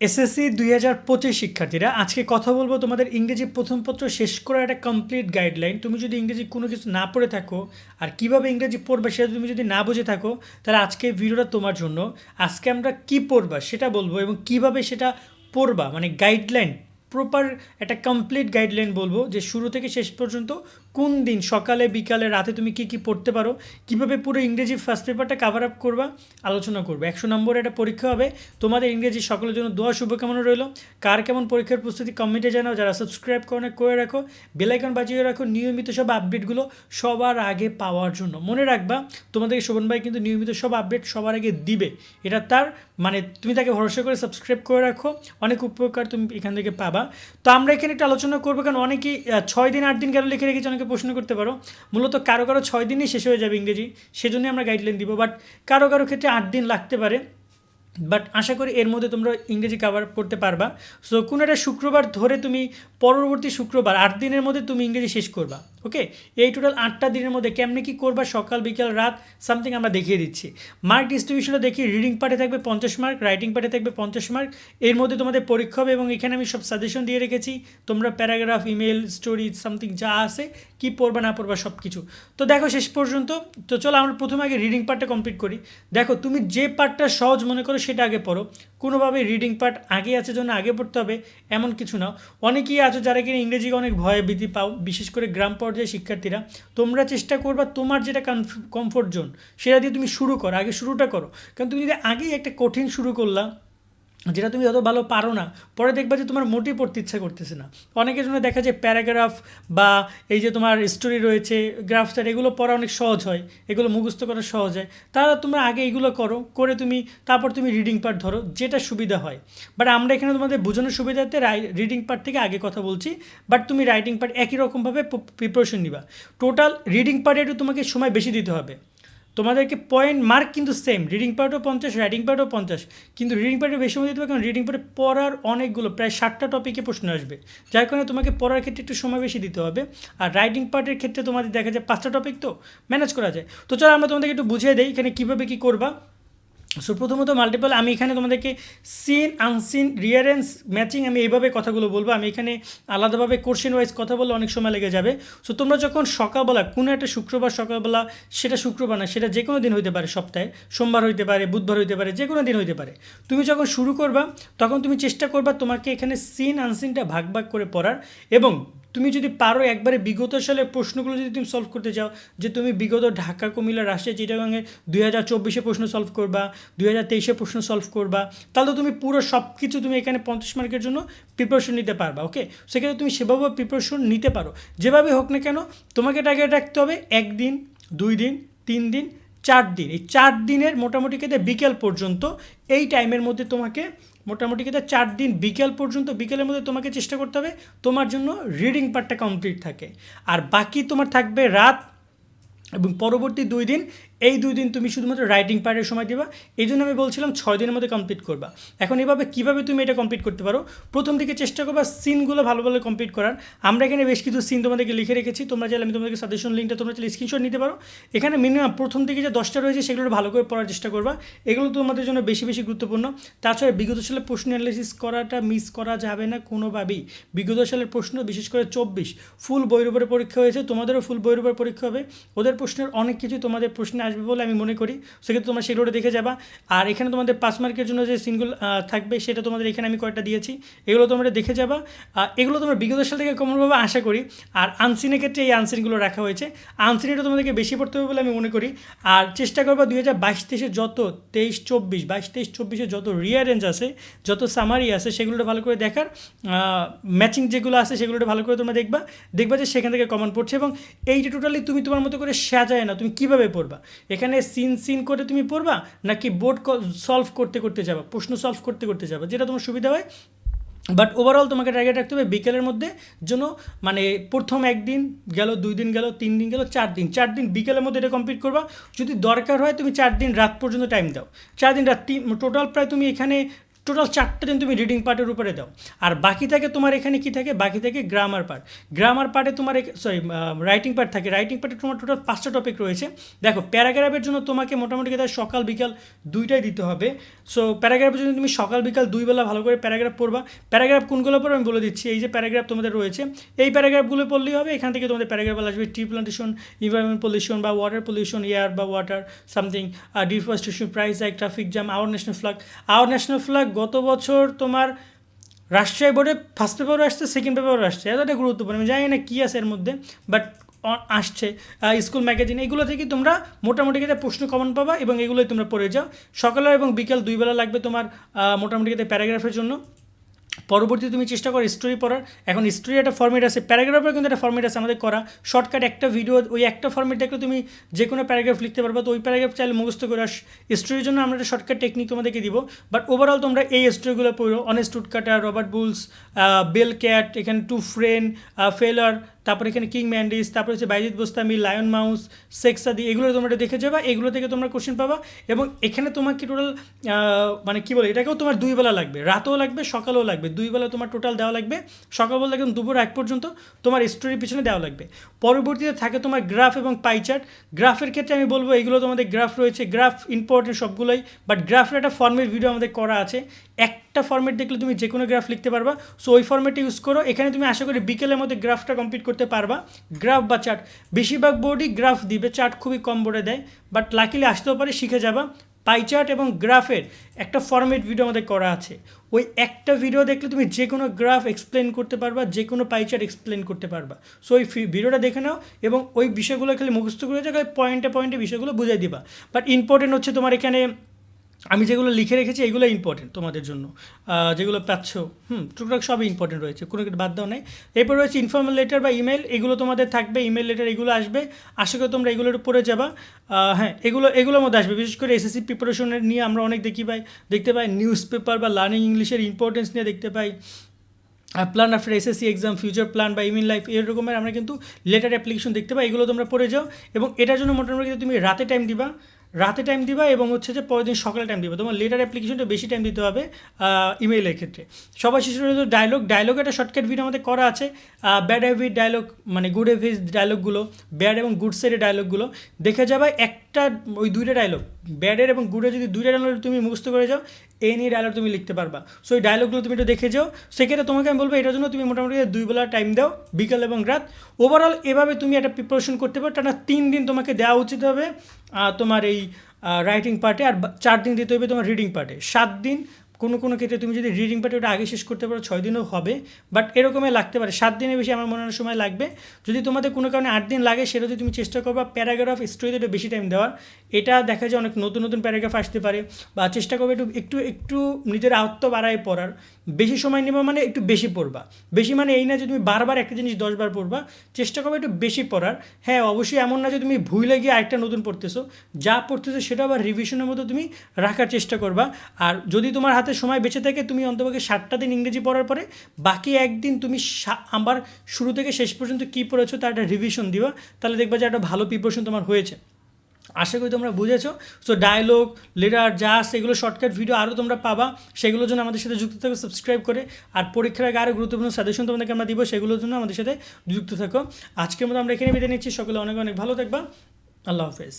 SSC দুই হাজার পঁচিশ শিক্ষার্থীরা, আজকে কথা বলব তোমাদের ইংরেজি প্রথম পত্র শেষ করার একটা কমপ্লিট গাইডলাইন তুমি যদি ইংরেজি কোনো কিছু না পড়ে থাকো, আর কীভাবে ইংরেজি পড়বে সেটা তুমি যদি না বুঝে থাকো, তাহলে আজকে ভিডিওটা তোমার জন্য। আজকে আমরা কি পড়বা সেটা বলব এবং কীভাবে সেটা পড়বা মানে গাইডলাইন প্রপার একটা কমপ্লিট গাইডলাইন বলব যে শুরু থেকে শেষ পর্যন্ত কোন দিন, সকালে, বিকালে, রাতে তুমি কি কি পড়তে পারো? কীভাবে পুরো ইংরেজি ফার্স্ট পেপারটা কাভার আপ করবা? আলোচনা করব। একশো নম্বরে একটা পরীক্ষা হবে। তোমাদের ইংরেজি সকলের জন্য দোয়া, শুভকামনা রইল। কার কেমন পরীক্ষার প্রস্তুতি কমেন্টে জানাও। যারা সাবস্ক্রাইব করে করে রাখো। বেলাইকন বাজিয়ে রাখো। নিয়মিত সব আপডেটগুলো সবার আগে পাওয়ার জন্য। মনে রাখবা, তোমাদের শোভন ভাই কিন্তু নিয়মিত সব আপডেট সবার আগে দিবে। এটা তার মানে তুমি তাকে ভরসা করে সাবস্ক্রাইব করে রাখো। অনেক উপকার তুমি এখান থেকে পাবা। তো আমরা এখানে একটা আলোচনা করব, কারণ অনেকেই ছয় দিন, আট দিন কেন লিখে রেখেছি? অনেকে প্রশ্ন করতে পারো, মূলত কারও কারও ছয় দিনই শেষ হয়ে যাবে ইংরেজি, সেজন্যই আমরা গাইডলাইন দিব বাট কারও কারও ক্ষেত্রে আট দিন লাগতে পারে। বাট আশা করি এর মধ্যে তোমরা ইংরেজি কাভার করতে পারবা। সো কোনো একটা শুক্রবার ধরে তুমি পরবর্তী শুক্রবার আট দিনের মধ্যে তুমি ইংরেজি শেষ করবা। ওকে এই টোটাল আটটা দিনের মধ্যে কেমনে কি করবা? সকাল, বিকাল, রাত সামথিং আমরা দেখিয়ে দিচ্ছি। মার্ক ডিস্ট্রিবিউশনটা দেখি রিডিং পার্টে থাকবে পঞ্চাশ মার্ক রাইটিং পার্টে থাকবে পঞ্চাশ মার্ক এর মধ্যে তোমাদের পরীক্ষা হবে এবং এখানে আমি সব সাজেশন দিয়ে রেখেছি। তোমরা প্যারাগ্রাফ ইমেল স্টোরি সামথিং যা আছে, কি পড়বা, না পড়বা সব কিছু তো দেখো শেষ পর্যন্ত। তো চলো আমরা প্রথমে আগে রিডিং পার্টটা কমপ্লিট করি। দেখো, তুমি যে পার্টটা সহজ মনে করো সেটা আগে পড়ো। কোনোভাবে রিডিং পার্ট আগে আছে জন্য আগে পড়তে হবে এমন কিছু না। অনেকেই আছো যারা কিনা ইংরেজিকে অনেক ভয়ে ভীতি পাও, বিশেষ করে গ্রাম পর্যায়ে শিক্ষার্থীরা। তোমরা চেষ্টা করবা তোমার যেটা কমফোর্ট জোন সেটা দিয়ে তুমি শুরু করো, আগে শুরুটা করো। কারণ তুমি যদি আগেই একটা কঠিন শুরু করলা যেটা তুমি অত ভালো পারো না, পরে দেখবা যে তোমার মোটেই পড়তে ইচ্ছা করতেছে না। অনেকের জন্য দেখা যায় প্যারাগ্রাফ বা এই যে তোমার স্টোরি রয়েছে গ্রাফস্টার এগুলো পড়া অনেক সহজ হয়, এগুলো মুখস্থ করা সহজ হয়। তাহলে তোমরা আগে এগুলো করো, করে তুমি, তারপর তুমি রিডিং পার্ট ধরো, যেটা সুবিধা হয়। বাট আমরা এখানে তোমাদের বোঝানোর সুবিধাতে রিডিং পার্ট থেকে আগে কথা বলছি বাট তুমি রাইটিং পার্ট একই রকমভাবে প্রিপারেশন নিবা। টোটাল রিডিং পার্টে একটু তোমাকে সময় বেশি দিতে হবে। তোমাদেরকে পয়েন্ট মার্ক কিন্তু সেম রিডিং পার্টও পঞ্চাশ রাইডিং পার্টও পঞ্চাশ, কিন্তু রিডিং পার্টে বেশি সময় দিতে হবে কারণ রিডিং পার্টে পড়ার অনেকগুলো, প্রায় ষাটটা টপিকে প্রশ্ন আসবে, যার কারণে তোমাকে পড়ার ক্ষেত্রে একটু সময় বেশি দিতে হবে, আর রাইডিং পার্টের ক্ষেত্রে তোমাদের দেখা যায় পাঁচটা টপিক তো ম্যানেজ করা যায়। তো চলো আমরা তোমাদেরকে একটু বুঝিয়ে দিই এখানে কীভাবে কী করবা। সো প্রথমত মাল্টিপল আমি এখানে তোমাদেরকে সিন আনসিন রিয়ারেন্স ম্যাচিং আমি এইভাবে কথাগুলো বলব। আমি এখানে আলাদাভাবে কোশ্চেন ওয়াইজ কথা বললে অনেক সময় লেগে যাবে। সো তোমরা যখন সকালবেলা, কোনো একটা শুক্রবার সকালবেলা, সেটা শুক্রবার না, সেটা যে কোনো দিন হইতে পারে সপ্তাহে, সোমবার হইতে পারে, বুধবার হইতে পারে যে কোনো দিন হইতে পারে। তুমি যখন শুরু করবা, তখন তুমি চেষ্টা করবা তোমাকে এখানে সিন আনসিনটা ভাগ ভাগ করে পড়ার এবং তুমি যদি পারো একবারে বিগত সালের প্রশ্নগুলো যদি তুমি সলভ করতে চাও, যে তুমি বিগত ঢাকা, কুমিল্লা, রাজশাহী চিটাগাঙে দুই হাজার চব্বিশে প্রশ্ন সলভ করবা, দুই হাজার তেইশে প্রশ্ন সলভ করবা, তাহলে তো তুমি পুরো সব কিছু তুমি এখানে পঞ্চাশ মার্কের জন্য প্রিপারেশন নিতে পারবা ওকে সেক্ষেত্রে তুমি সেভাবে প্রিপারেশন নিতে পারো। যেভাবে হোক না কেন, তোমাকে টার্গেট রাখতে হবে একদিন দুই দিন তিন দিন চার দিন এই চার দিনের মোটামুটি ক্ষেত্রে বিকেল পর্যন্ত এই টাইমের মধ্যে তোমাকে মোটামুটি কিন্তু চার দিন বিকেল পর্যন্ত, বিকেলের মধ্যে তোমাকে চেষ্টা করতে হবে, তোমার জন্য রিডিং পার্টটা কমপ্লিট থাকে। আর বাকি তোমার থাকবে রাত এবং পরবর্তী দুই দিন এই দুই দিন তুমি শুধুমাত্র রাইটিং পার্টের সময় দিবা। এই জন্য আমি বলছিলাম ছয় দিনের মধ্যে কমপ্লিট করবা। এখন এভাবে কীভাবে তুমি এটা কমপ্লিট করতে পারো? প্রথম দিকে চেষ্টা করবা সিনগুলো ভালো ভালো কমপ্লিট করার। আমরা এখানে বেশ কিছু সিন তোমাদেরকে লিখে রেখেছি। তোমরা চাইলে আমি তোমাদেরকে সাজেশন লিঙ্কটা তোমরা চাইলে স্ক্রিনশট নিতে পারো। এখানে মিনিমাম প্রথম দিকে যে দশটা রয়েছে সেগুলো ভালো করে পড়ার চেষ্টা করবা। এগুলো তোমাদের জন্য বেশি বেশি গুরুত্বপূর্ণ। তাছাড়া বিগত সালের প্রশ্ন অ্যানালিসিস করাটা মিস করা যাবে না কোনোভাবেই। বিগত সালের প্রশ্ন, বিশেষ করে চব্বিশ ফুল বইয়ের উপরে পরীক্ষা হয়েছে। তোমাদেরও ফুল বইয়ের উপরে পরীক্ষা হবে। ওদের প্রশ্নের অনেক কিছু তোমাদের প্রশ্নে আসবে বলে আমি মনে করি। সেক্ষেত্রে তোমরা সেগুলো দেখে যাবা। আর এখানে তোমাদের পাঁচ মার্কের জন্য যে সিনগুলো থাকবে সেটা তোমাদের এখানে আমি কয়েকটা দিয়েছি। এগুলো তোমরা দেখে যাবা। এগুলো তোমরা বিগত সাল থেকে কমনভাবে আশা করি। আর আনসিনের ক্ষেত্রে এই আনসিনগুলো রাখা হয়েছে। আনসিনটা তোমাদেরকে বেশি পড়তে হবে বলে আমি মনে করি। আর চেষ্টা করবা দুই হাজার বাইশ তেইশে যত তেইশ চব্বিশ, বাইশ তেইশ চব্বিশে যত রিয়ারেঞ্জ আছে, যত সামারি আছে, সেগুলোটা ভালো করে দেখার ম্যাচিং যেগুলো আছে, সেগুলোটা ভালো করে তোমরা দেখবা। দেখবা যে সেখান থেকে কমন পড়ছে এবং এইটা টোটালি তুমি তোমার মতো করে সাজায় না। তুমি কীভাবে পড়বা? এখানে সিন সিন করে তুমি পড়বা নাকি বোর্ড সলভ করতে করতে যাবা? প্রশ্ন সলভ করতে করতে যাবা, যেটা তোমার সুবিধা হয়। বাট ওভারঅল তোমাকে টার্গেট রাখতে হবে বিকেলের মধ্যে জন্য মানে প্রথম একদিন গেল, দুই দিন গেল, তিন দিন গেল, চার দিন। চার দিন বিকেলের মধ্যে এটা কমপ্লিট করবা। যদি দরকার হয় তুমি চার দিন রাত পর্যন্ত টাইম দাও। চার দিন রাত তিন টোটাল প্রায় তুমি এখানে টোটাল চারটে দিন তুমি রিডিং পার্টের উপরে দাও। আর বাকি থাকে তোমার এখানে কি থাকে? বাকি থাকে গ্রামার পার্ট গ্রামার পার্টে তোমার সরি রাইটিং পার্ট থাকে। রাইটিং পার্টে তোমার টোটাল পাঁচটা টপিক রয়েছে। দেখো প্যারাগ্রাফের জন্য তোমাকে মোটামুটি কথা সকাল বিকাল দুইটাই দিতে হবে। সো প্যারাগ্রাফের জন্য তুমি সকাল বিকাল দুই বেলা ভালো করে প্যারাগ্রাফ পড়বা। প্যারাগ্রাফ কোনগুলো পড়বে আমি বলে দিচ্ছি। এই যে প্যারাগ্রাফ তোমাদের রয়েছে, এই প্যারাগ্রাফগুলো পড়লেই হবে। এখান থেকে তোমাদের প্যারাগ্রাফ আসবে টি প্লান্টেশন ইনভারনমেন্ট পলিউশন বা ওয়াটার পলিউশন এয়ার বা ওয়াটার সামথিং ডিফরেস্টেশন প্রাইস এক traffic jam our national flag our national flag গত বছর তোমার রাষ্ট্রীয় বোর্ডে ফার্স্ট পেপারও আসছে সেকেন্ড পেপারও আসছে। এতটা গুরুত্বপূর্ণ, আমি জানি না কী আছে এর মধ্যে বাট আসছে। স্কুল ম্যাগাজিন এগুলো থেকে তোমরা মোটামুটি ক্ষেত্রে প্রশ্ন কমন পাবা এবং এগুলোই তোমরা পড়ে যাও। সকালে এবং বিকেল দুই বেলা লাগবে তোমার মোটামুটি প্যারাগ্রাফের জন্য। পরবর্তী তুমি চেষ্টা করো স্টোরি পড়ার। এখন স্টোরি একটা ফর্মেট আছে প্যারাগ্রাফের কিন্তু একটা ফর্মেট আছে আমাদের করা। শর্টকাট একটা ভিডিও ওই একটা ফর্মেট দেখলে তুমি যে কোনো প্যারাগ্রাফ লিখতে পারবে। তো ওই প্যারাগ্রাফ চাইলে মুখস্থ করে আস। স্টোরির জন্য আমরা একটা শর্টকাট টেকনিক তোমাদেরকে দিব। বাট ওভারঅল তোমরা এই স্টোরিগুলো পড়ো। Honest woodcutter Robert Bruce bell cat এখানে টু ফ্রেন ফেলার তারপর এখানে কিং ম্যান্ডিস তারপর হচ্ছে বাইজিৎ বোস্তামি লায়ন মাউস সেক্সাদি এগুলো তোমরা দেখে যাবা, এগুলো থেকে তোমরা কোশ্চেন পাবা। এবং এখানে তোমাকে টোটাল মানে কি বলে, এটাকেও তোমার দুই বেলা লাগবে। রাতেও লাগবে, সকালেও লাগবে। দুই বেলা তোমার টোটাল দেওয়া লাগবে। সকাল বলতে একদম দুপুর এক পর্যন্ত তোমার স্টোরির পিছনে দেওয়া লাগবে। পরবর্তীতে থাকে তোমার গ্রাফ এবং পাই চার্ট গ্রাফের ক্ষেত্রে আমি বলব, এগুলো তোমাদের গ্রাফ রয়েছে। গ্রাফ ইম্পর্টেন্ট সবগুলোই বাট গ্রাফের একটা ফর্মের ভিডিও আমাদের করা আছে। একটা ফর্মেট দেখলে তুমি যে কোনো গ্রাফ লিখতে পারবা। সো ওই ফর্মেটটা ইউজ করো। এখানে তুমি আশা করি বিকেলের মধ্যে গ্রাফটা কমপ্লিট করতে পারবা। গ্রাফ বা চার্ট বেশিরভাগ বোর্ডই গ্রাফ দিবে। চার্ট খুবই কম বোর্ডে দেয় বাট লাকিলি আসতেও পারে, শিখে যাবা। পাই চার্ট এবং গ্রাফের একটা ফর্মেট ভিডিও আমাদের করা আছে। ওই একটা ভিডিও দেখলে তুমি যে কোনো গ্রাফ এক্সপ্লেন করতে পারবা যে কোনো পাই চার্ট এক্সপ্লেন করতে পারবা। সো ওই ভিডিওটা দেখে নাও এবং ওই বিষয়গুলো খালি মুখস্থ করে যাও খালি পয়েন্টে পয়েন্টে বিষয়গুলো বুঝাই দিবা। বাট ইম্পর্টেন্ট হচ্ছে তোমার এখানে আমি যেগুলো লিখে রেখেছি, এগুলো ইম্পর্টেন্ট তোমাদের জন্য। যেগুলো পাচ্ছ, হুম, টুকটাক সবই ইম্পর্টেন্ট রয়েছে, কোনো কিছু বাদ দাও নাই। এরপর রয়েছে ইনফর্মাল লেটার বা ইমেল এগুলো তোমাদের থাকবে ইমেল লেটার এগুলো আসবে। আশা করি তোমরা এগুলোর উপরে যাবা। হ্যাঁ এগুলো, এগুলোর মধ্যে আসবে। বিশেষ করে এসএসসি প্রিপারেশনের নিয়ে আমরা অনেক দেখি পাই। দেখতে পাই নিউজ পেপার বা লার্নিং ইংলিশের ইম্পর্টেন্স নিয়ে দেখতে পাই। Plan after SSC exam future plan বা ইমিন লাইফ এরকমের আমরা কিন্তু লেটার অ্যাপ্লিকেশন দেখতে পাই। এগুলো তোমরা পড়ে যাও। এবং এটার জন্য মোটামুটি তুমি রাতে টাইম দিবা রাতে টাইম দিবা এবং হচ্ছে যে পরের দিন সকালে টাইম দিবা। তোমার লেটার অ্যাপ্লিকেশনটা বেশি টাইম দিতে হবে ইমেইলের ক্ষেত্রে। সবার শেষে রয়েছে ডায়লগ ডায়লগ একটা শর্টকাট ভিডিও আমাদের করা আছে ব্যাড হ্যাভিট ডায়লগ মানে গুড হ্যাভিট ডায়লগগুলো ব্যাড এবং গুড সাইডের ডায়লগগুলো দেখে যাবে একটা, ওই দুইটা ডায়লগ ব্যাডের এবং গুডের যদি দুইটা ডায়লগ তুমি মুখস্থ করে যাও এই নিয়ে ডায়লগ তুমি লিখতে পারবা। সো এই ডায়লগগুলো তুমি একটু দেখে যাও। সেক্ষেত্রে তোমাকে আমি বলব, এটার জন্য তুমি মোটামুটি দুই বেলা টাইম দাও, বিকাল এবং রাত। ওভারঅল এভাবে তুমি একটা প্রিপারেশন করতে পারো। টানা তিন দিন তোমাকে দেওয়া উচিত হবে তোমার এই রাইটিং পার্টে আর চার দিন দিতে হবে তোমার রিডিং পার্টে সাত দিন কোনো কোনো ক্ষেত্রে তুমি যদি রিডিং পার্টি ওটা আগে শেষ করতে পারো, ছয় দিনও হবে বাট এরকমই লাগতে পারে। সাত দিনের বেশি আমার মনে হয় সময় লাগবে। যদি তোমাদের কোনো কারণে আট দিন লাগে, সেটা যদি তুমি চেষ্টা করবা প্যারাগ্রাফ স্টোরিতে একটু বেশি টাইম দেওয়ার, এটা দেখা যায় অনেক নতুন নতুন প্যারাগ্রাফ আসতে পারে, বা চেষ্টা করবে একটু একটু একটু নিজের আয়ত্ত বাড়ায় পড়ার। বেশি সময় নেবা মানে একটু বেশি পড়বা। বেশি মানে এই না যে তুমি বারবার একটা জিনিস দশবার পড়বা, চেষ্টা করবে একটু বেশি পড়ার। হ্যাঁ অবশ্যই এমন না যে তুমি ভুলে গিয়ে আরেকটা নতুন পড়তেছো। যা পড়তেছো সেটা আবার রিভিশনের মতো তুমি রাখার চেষ্টা করবা। আর যদি তোমার হাতে সময় বেঁচে থাকে, তুমি অন্তপক্ষে সাতটা দিন ইংরেজি পড়ার পরে বাকি একদিন তুমি আবার শুরু থেকে শেষ পর্যন্ত কী পড়েছো তার একটা রিভিশন দিবা। তাহলে দেখবা যে একটা ভালো প্রিপারেশন তোমার হয়েছে। আশা করি তোমরা বুঝেছ। সো ডায়লগ লেটার জাস এগুলো শর্টকাট ভিডিও আরও তোমরা পাবা। সেগুলোর জন্য আমাদের সাথে যুক্ত থাকো সাবস্ক্রাইব করে। আর পরীক্ষার আগে আরও গুরুত্বপূর্ণ সাজেশন তোমাদেরকে আমরা দিব, সেগুলোর জন্য আমাদের সাথে যুক্ত থাকো। আজকের মতো আমরা এখানে বিদায় নিচ্ছি। সকলে অনেক অনেক ভালো থাকবা। আল্লাহ হাফেজ।